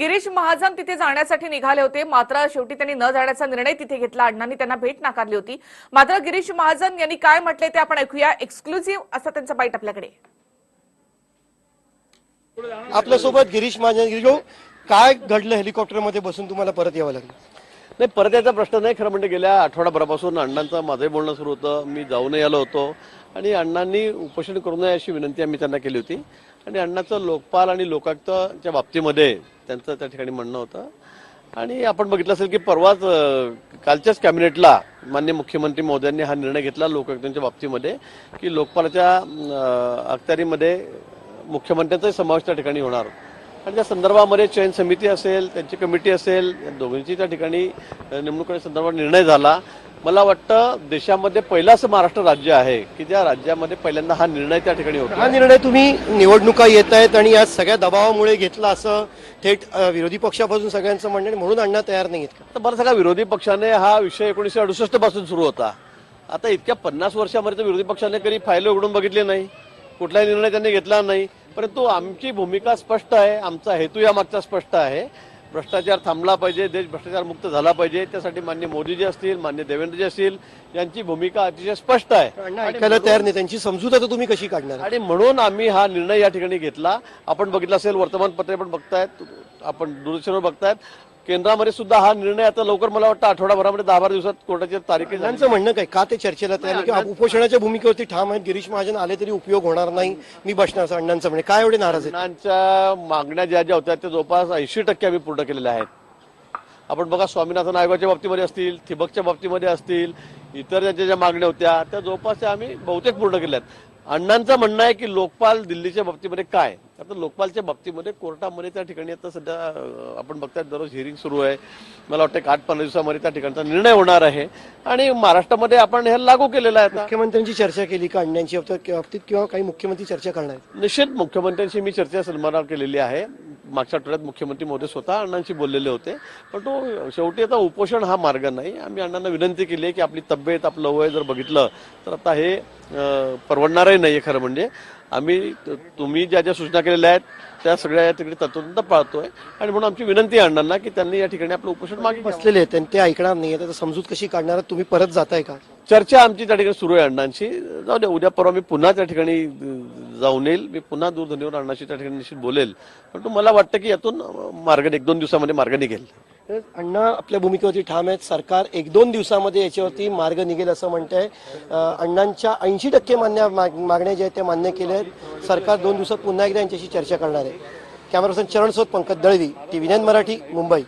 गिरीश महाजन तिथे जाण्यासाठी निघाले होते. मात्र शेवटी त्यांनी न जाण्याचा निर्णय तिथे घेतला. अण्णांनी त्यांना भेट नाकारली होती. मात्र गिरीश महाजन यांनी काय म्हटले ते आपण ऐकूया. एक्सक्लुझिव्ह असं त्यांचं बाईट आपल्याकडे. आपल्यासोबत गिरीश महाजन गिरीश भाऊ, काय घडलं हेलिकॉप्टरमध्ये बसून तुम्हाला परत यावं लागलं? नाही परत याचा प्रश्न नाही. खरं म्हणजे गेल्या आठवडाभरापासून अण्णांचं माझंही बोलणं सुरू होतं. मी जाऊनही आलो होतो. आणि अण्णांनी उपोषण करू नये अशी विनंती आम्ही त्यांना केली होती. आणि अण्णाचं लोकपाल आणि लोकायुक्तच्या बाबतीमध्ये त्यांचं त्या ठिकाणी म्हणणं होतं. आणि आपण बघितलं असेल की परवाच कालच्याच कॅबिनेटला मान्य मुख्यमंत्री महोदयांनी हा निर्णय घेतला लोकायुक्तांच्या बाबतीमध्ये की लोकपालाच्या अखत्यारीमध्ये मुख्यमंत्र्यांचाही समावेश त्या ठिकाणी होणार. आणि त्या संदर्भामध्ये चयन समिती असेल त्यांची कमिटी असेल या दोघांची त्या ठिकाणी अ, नेमणुकी संदर्भात निर्णय झाला. मला वाटतं देशामध्ये पहिलं असं महाराष्ट्र राज्य आहे की त्या राज्यामध्ये पहिल्यांदा हा निर्णय त्या ठिकाणी हा होता निर्णय तुम्ही निवडणुका येत आहेत आणि या सगळ्या दबावामुळे घेतला असं थेट विरोधी पक्षापासून सगळ्यांचं म्हणणं म्हणून अण्णा तयार नाहीत का? तर बरं सगळा विरोधी पक्षाने हा विषय एकोणीसशे अडुसष्टपासून सुरू होता. आता इतक्या पन्नास वर्षामध्ये विरोधी पक्षाने कधी फायले उघडून बघितले नाही. कुठलाही निर्णय त्यांनी घेतला नाही. परंतु आमची भूमिका स्पष्ट आहे आमचा हेतू या मागचा स्पष्ट आहे. भ्रष्टाचार थांबला पाहिजे देश भ्रष्टाचार मुक्त झाला पाहिजे त्यासाठी मान्य मोदीजी असतील मान्य देवेंद्रजी असतील यांची भूमिका अतिशय स्पष्ट आहे. ऐकायला तयार नाही त्यांची समजूत आता तुम्ही कशी काढणार? आणि म्हणून आम्ही हा निर्णय या ठिकाणी घेतला. आपण बघितलं असेल वर्तमानपत्रे पण बघतायत आपण दूरदर्शनवर बघतायत. केंद्रामध्ये सुद्धा हा निर्णय आता लवकर मला वाटतं आठवडाभरामध्ये दहा बारा दिवसात कोर्टाच्या तारीख अण्णांचं म्हणणं काय? का ते चर्चेला तयार किंवा उपोषणाच्या भूमिकेवरती ठाम आहेत? गिरीश महाजन आले तरी उपयोग होणार नाही. मी बसणार अण्णांचं म्हणे काय एवढे नाराज अण्णांच्या मागण्या ज्या ज्या होत्या त्या जवळपास ऐंशी टक्के आम्ही पूर्ण केलेल्या आहेत. आपण बघा स्वामीनाथन आयोगाच्या बाबतीमध्ये असतील ठिबकच्या बाबतीमध्ये असतील इतर ज्यांच्या ज्या मागण्या होत्या त्या जवळपास आम्ही बहुतेक पूर्ण केल्या आहेत अण्णांचं म्हणणं आहे की लोकपाल दिल्लीच्या बाबतीमध्ये काय? आता लोकपालच्या बाबतीमध्ये कोर्टामध्ये त्या ठिकाणी आता सध्या आपण बघताय दररोज हिअरिंग सुरू आहे. मला वाटतं आठ पंधरा दिवसामध्ये त्या ठिकाणचा निर्णय होणार आहे. आणि महाराष्ट्रामध्ये आपण हे लागू केलेलं आहे मुख्यमंत्र्यांची चर्चा केली का अण्णांची बाबतीत किंवा काही मुख्यमंत्री चर्चा करणार निश्चित मुख्यमंत्र्यांशी मी चर्चा सन्मानावर केलेली आहे. मागच्या आठवड्यात मुख्यमंत्री मोदी स्वतः अण्णांशी बोललेले होते. पण तो शेवटी आता उपोषण हा मार्ग नाही. आम्ही अण्णांना विनंती केली आहे की आपली तब्येत आपलं वय जर बघितलं तर आता हे परवडणारही नाही खरं म्हणजे. आम्ही तुम्ही ज्या ज्या सूचना केलेल्या आहेत त्या सगळ्या या ठिकाणी तत्वंत पाळतोय. आणि म्हणून आमची विनंती आहे अण्णांना की त्यांनी या ठिकाणी आपलं उपोषण मागे. बसलेले आहेत आणि ते ऐकणार नाही आता समजूत कशी काढणार? तुम्ही परत जाताय का? चर्चा आमची त्या ठिकाणी सुरू आहे अण्णांशी. जाऊ दे उद्या परवा मी पुन्हा त्या ठिकाणी जाऊन येईल मी पुन्हा दूरध्वनीवर अण्णाशी त्या ठिकाणी निश्चित बोलेल. परंतु मला वाटतं की यातून मार्ग एक दोन दिवसामध्ये मार्ग निघेल. अण्णा आपल्या भूमिकेवरती ठाम आहेत. सरकार एक दोन दिवसामध्ये याच्यावरती मार्ग निघेल असं म्हणतंय. आहे अण्णांच्या ऐंशी टक्के मान्य माग- मागण्या ज्या आहेत त्या मान्य केल्या आहेत. सरकार दोन दिवसात पुन्हा एकदा यांच्याशी चर्चा करणार आहे. कॅमेरा पर्सन चरणसोत पंकज दळवी टी व्ही मराठी मुंबई.